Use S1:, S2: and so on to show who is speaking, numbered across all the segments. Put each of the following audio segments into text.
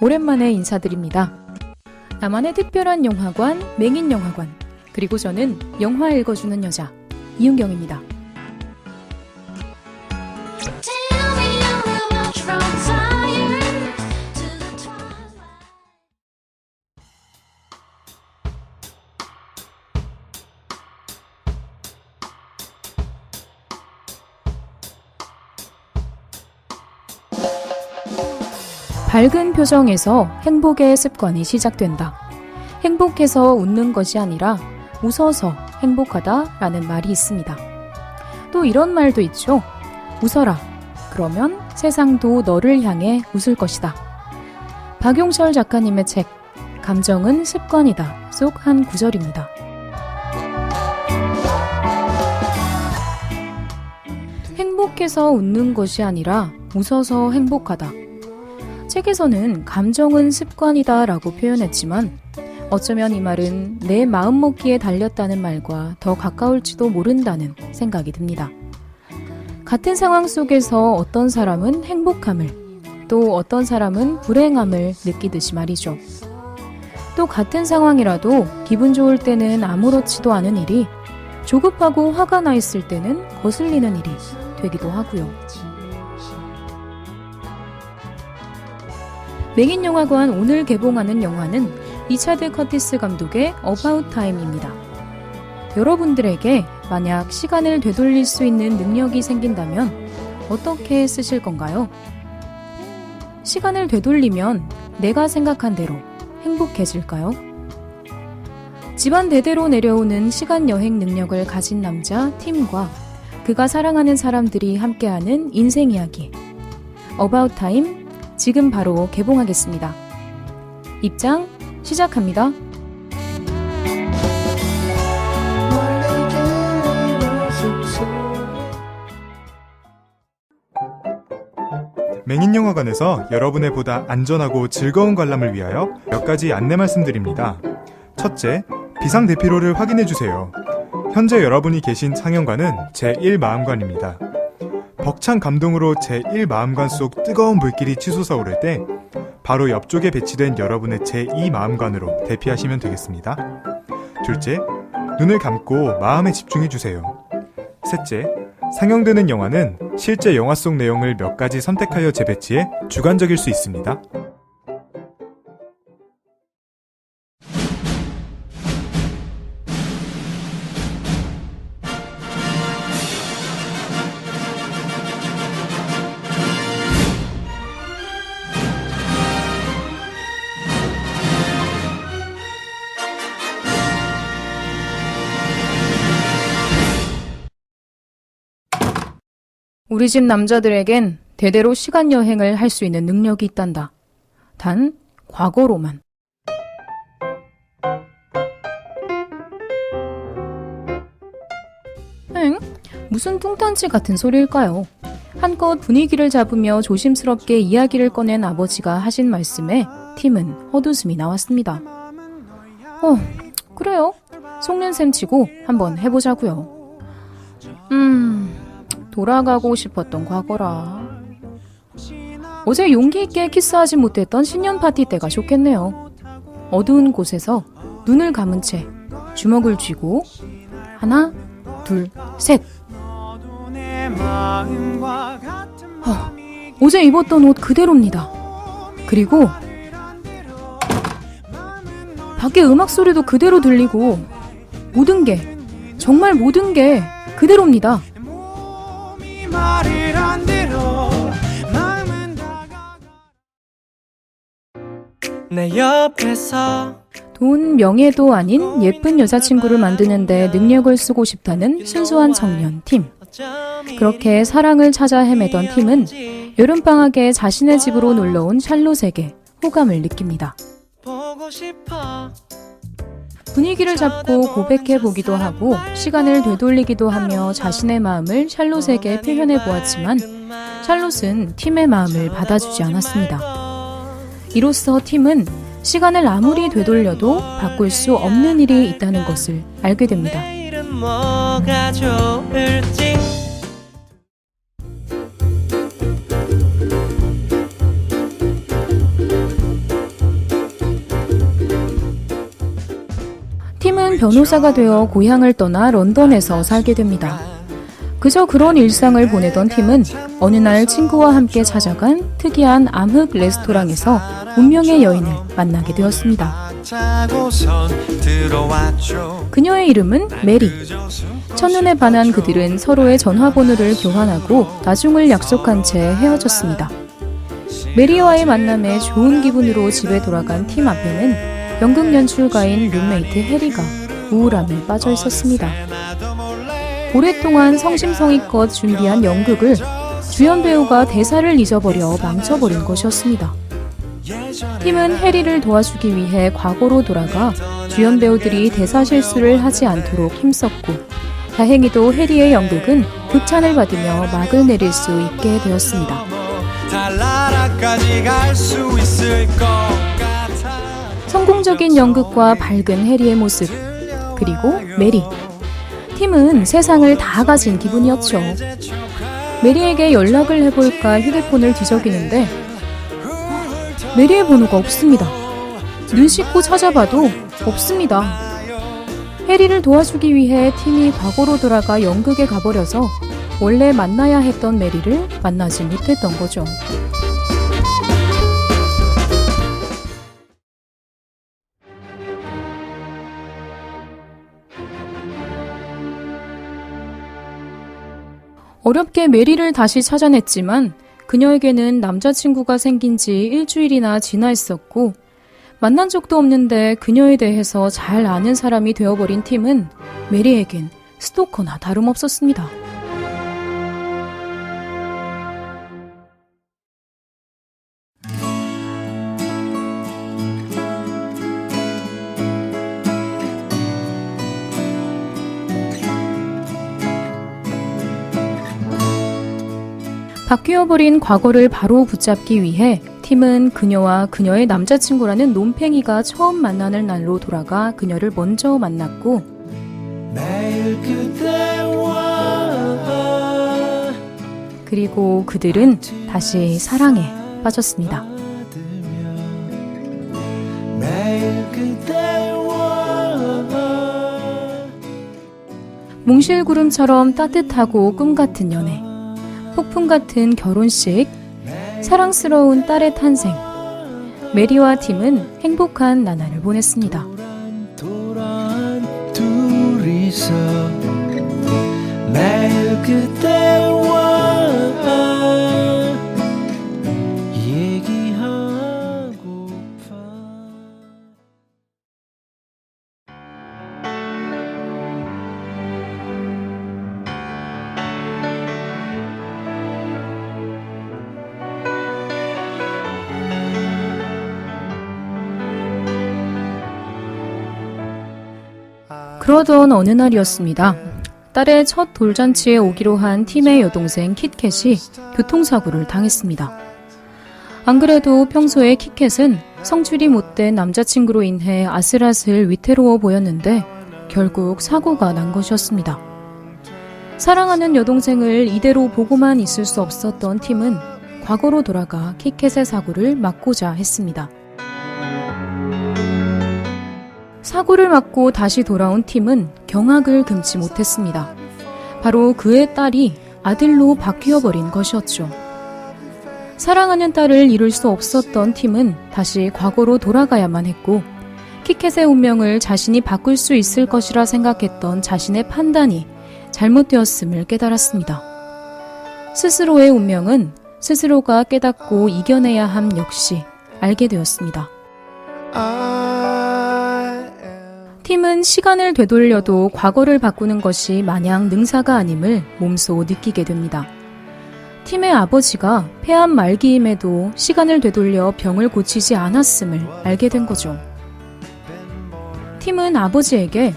S1: 오랜만에 인사드립니다. 나만의 특별한 영화관, 맹인 영화관, 그리고 저는 영화 읽어주는 여자, 이은경입니다. 밝은 표정에서 행복의 습관이 시작된다. 행복해서 웃는 것이 아니라 웃어서 행복하다 라는 말이 있습니다. 또 이런 말도 있죠. 웃어라. 그러면 세상도 너를 향해 웃을 것이다. 박용철 작가님의 책, 감정은 습관이다. 속 한 구절입니다. 행복해서 웃는 것이 아니라 웃어서 행복하다. 책에서는 감정은 습관이다 라고 표현했지만 어쩌면 이 말은 내 마음 먹기에 달렸다는 말과 더 가까울지도 모른다는 생각이 듭니다. 같은 상황 속에서 어떤 사람은 행복함을 또 어떤 사람은 불행함을 느끼듯이 말이죠. 또 같은 상황이라도 기분 좋을 때는 아무렇지도 않은 일이 조급하고 화가 나 있을 때는 거슬리는 일이 되기도 하고요. 맹인 영화관 오늘 개봉하는 영화는 리차드 커티스 감독의 어바웃 타임입니다. 여러분들에게 만약 시간을 되돌릴 수 있는 능력이 생긴다면 어떻게 쓰실 건가요? 시간을 되돌리면 내가 생각한 대로 행복해질까요? 집안 대대로 내려오는 시간 여행 능력을 가진 남자 팀과 그가 사랑하는 사람들이 함께하는 인생 이야기. 어바웃 타임 지금 바로 개봉하겠습니다. 입장 시작합니다.
S2: 맹인 영화관에서 여러분의 보다 안전하고 즐거운 관람을 위하여 몇 가지 안내 말씀드립니다. 첫째, 비상 대피로를 확인해 주세요. 현재 여러분이 계신 상영관은 제1마음관입니다. 벅찬 감동으로 제1 마음관 속 뜨거운 불길이 치솟아 오를 때 바로 옆쪽에 배치된 여러분의 제2 마음관으로 대피하시면 되겠습니다. 둘째, 눈을 감고 마음에 집중해 주세요. 셋째, 상영되는 영화는 실제 영화 속 내용을 몇 가지 선택하여 재배치해 주관적일 수 있습니다.
S1: 우리 집 남자들에겐 대대로 시간 여행을 할 수 있는 능력이 있단다. 단, 과거로만. 엥? 무슨 뚱딴지 같은 소리일까요? 한껏 분위기를 잡으며 조심스럽게 이야기를 꺼낸 아버지가 하신 말씀에 팀은 헛웃음이 나왔습니다. 어, 그래요. 속는 셈 치고 한번 해보자고요. 음, 돌아가고 싶었던 과거라. 어제 용기 있게 키스하지 못했던 신년 파티 때가 좋겠네요. 어두운 곳에서 눈을 감은 채 주먹을 쥐고 하나, 둘, 셋. 어, 어제 입었던 옷 그대로입니다. 그리고 밖에 음악 소리도 그대로 들리고 모든 게 정말 모든 게 그대로입니다.
S3: 내 옆에서
S1: 돈, 명예도 아닌 예쁜 여자친구를 만드는데 능력을 쓰고 싶다는 순수한 청년 팀. 그렇게 사랑을 찾아 헤매던 팀은 여름방학에 자신의 집으로 놀러온 샬롯에게 호감을 느낍니다. 분위기를 잡고 고백해 보기도 하고 시간을 되돌리기도 하며 자신의 마음을 샬롯에게 표현해 보았지만 샬롯은 팀의 마음을 받아주지 않았습니다. 이로써 팀은 시간을 아무리 되돌려도 바꿀 수 없는 일이 있다는 것을 알게 됩니다. 팀은 변호사가 되어 고향을 떠나 런던에서 살게 됩니다. 그저 그런 일상을 보내던 팀은 어느 날 친구와 함께 찾아간 특이한 암흑 레스토랑에서 운명의 여인을 만나게 되었습니다. 그녀의 이름은 메리. 첫눈에 반한 그들은 서로의 전화번호를 교환하고 나중을 약속한 채 헤어졌습니다. 메리와의 만남에 좋은 기분으로 집에 돌아간 팀 앞에는 연극 연출가인 룸메이트 해리가 우울함에 빠져 있었습니다. 오랫동안 성심성의껏 준비한 연극을 주연 배우가 대사를 잊어버려 망쳐버린 것이었습니다. 팀은 해리를 도와주기 위해 과거로 돌아가 주연 배우들이 대사 실수를 하지 않도록 힘썼고 다행히도 해리의 연극은 극찬을 받으며 막을 내릴 수 있게 되었습니다. 성공적인 연극과 밝은 해리의 모습 그리고 메리 팀은 세상을 다 가진 기분이었죠. 메리에게 연락을 해볼까 휴대폰을 뒤적이는데 메리의 번호가 없습니다. 눈 씻고 찾아봐도 없습니다. 해리를 도와주기 위해 팀이 과거로 돌아가 연극에 가버려서 원래 만나야 했던 메리를 만나지 못했던 거죠. 어렵게 메리를 다시 찾아냈지만 그녀에게는 남자친구가 생긴 지 일주일이나 지나 있었고 만난 적도 없는데 그녀에 대해서 잘 아는 사람이 되어버린 팀은 메리에겐 스토커나 다름없었습니다. 바뀌어버린 과거를 바로 붙잡기 위해 팀은 그녀와 그녀의 남자친구라는 논팽이가 처음 만나는 날로 돌아가 그녀를 먼저 만났고 그리고 그들은 다시 사랑에 빠졌습니다. 몽실구름처럼 따뜻하고 꿈 같은 연애, 폭풍 같은 결혼식, 사랑스러운 딸의 탄생. 메리와 팀은 행복한 나날을 보냈습니다.
S3: 매일 그대와
S1: 그러던 어느 날이었습니다. 딸의 첫 돌잔치에 오기로 한 팀의 여동생 킷캣이 교통사고를 당했습니다. 안 그래도 평소에 kit캣은 성질이 못된 남자친구로 인해 아슬아슬 위태로워 보였는데 결국 사고가 난 것이었습니다. 사랑하는 여동생을 이대로 보고만 있을 수 없었던 팀은 과거로 돌아가 kit캣의 사고를 막고자 했습니다. 사고를 막고 다시 돌아온 팀은 경악을 금치 못했습니다. 바로 그의 딸이 아들로 바뀌어 버린 것이었죠. 사랑하는 딸을 이룰 수 없었던 팀은 다시 과거로 돌아가야만 했고, 키켓의 운명을 자신이 바꿀 수 있을 것이라 생각했던 자신의 판단이 잘못되었음을 깨달았습니다. 스스로의 운명은 스스로가 깨닫고 이겨내야 함 역시 알게 되었습니다.
S3: Am
S1: 팀은 시간을 되돌려도 과거를 바꾸는 것이 마냥 능사가 아님을 몸소 느끼게 됩니다. 팀의 아버지가 폐암 말기임에도 시간을 되돌려 병을 고치지 않았음을 알게 된 거죠. 팀은 아버지에게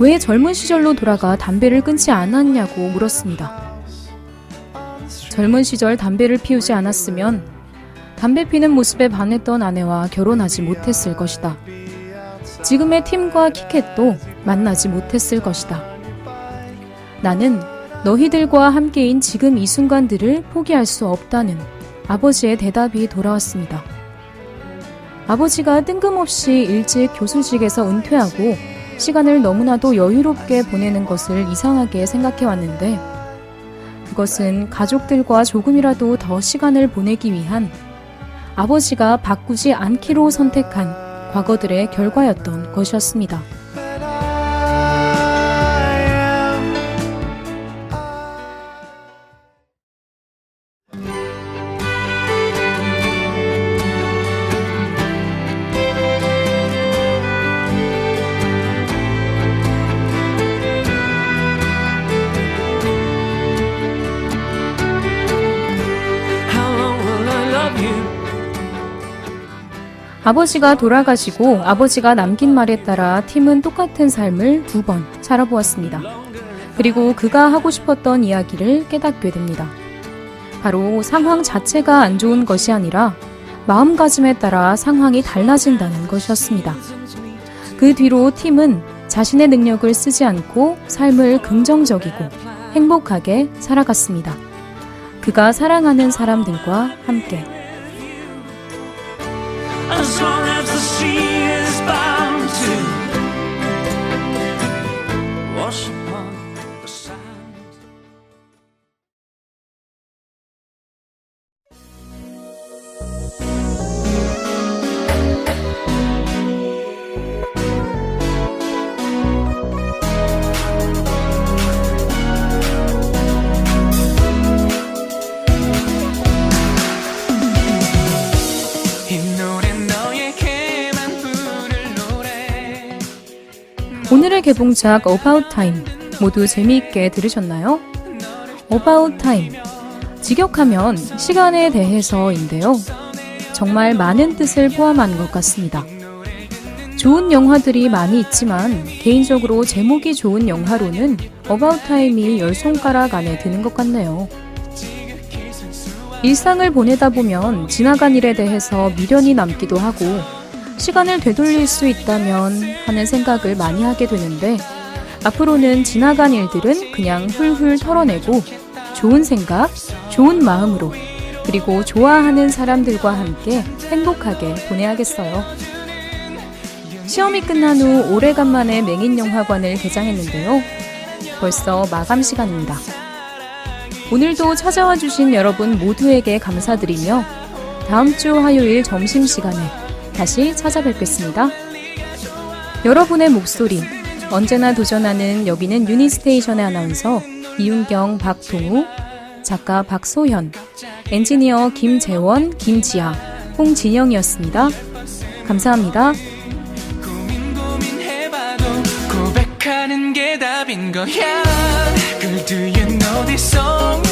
S1: 왜 젊은 시절로 돌아가 담배를 끊지 않았냐고 물었습니다. 젊은 시절 담배를 피우지 않았으면 담배 피는 모습에 반했던 아내와 결혼하지 못했을 것이다. 지금의 팀과 키켓도 만나지 못했을 것이다. 나는 너희들과 함께인 지금 이 순간들을 포기할 수 없다는 아버지의 대답이 돌아왔습니다. 아버지가 뜬금없이 일찍 교수직에서 은퇴하고 시간을 너무나도 여유롭게 보내는 것을 이상하게 생각해 왔는데 그것은 가족들과 조금이라도 더 시간을 보내기 위한 아버지가 바꾸지 않기로 선택한 과거들의 결과였던 것이었습니다. 아버지가 돌아가시고 아버지가 남긴 말에 따라 팀은 똑같은 삶을 두 번 살아보았습니다. 그리고 그가 하고 싶었던 이야기를 깨닫게 됩니다. 바로 상황 자체가 안 좋은 것이 아니라 마음가짐에 따라 상황이 달라진다는 것이었습니다. 그 뒤로 팀은 자신의 능력을 쓰지 않고 삶을 긍정적이고 행복하게 살아갔습니다. 그가 사랑하는 사람들과 함께.
S3: As long as
S1: 오늘의 개봉작 About Time 모두 재미있게 들으셨나요? About Time 직역하면 시간에 대해서인데요. 정말 많은 뜻을 포함한 것 같습니다. 좋은 영화들이 많이 있지만 개인적으로 제목이 좋은 영화로는 About Time이 열 손가락 안에 드는 것 같네요. 일상을 보내다 보면 지나간 일에 대해서 미련이 남기도 하고 시간을 되돌릴 수 있다면 하는 생각을 많이 하게 되는데 앞으로는 지나간 일들은 그냥 훌훌 털어내고 좋은 생각, 좋은 마음으로 그리고 좋아하는 사람들과 함께 행복하게 보내야겠어요. 시험이 끝난 후 오래간만에 맹인영화관을 개장했는데요. 벌써 마감 시간입니다. 오늘도 찾아와 주신 여러분 모두에게 감사드리며 다음 주 화요일 점심시간에 다시 찾아뵙겠습니다. 여러분의 목소리 언제나 도전하는 여기는 유니스테이션의 아나운서 이윤경 박동우 작가 박소현 엔지니어 김재원 김지아 홍진영이었습니다. 감사합니다.
S3: 고백하는 게 답인 거야 Girl do you know this song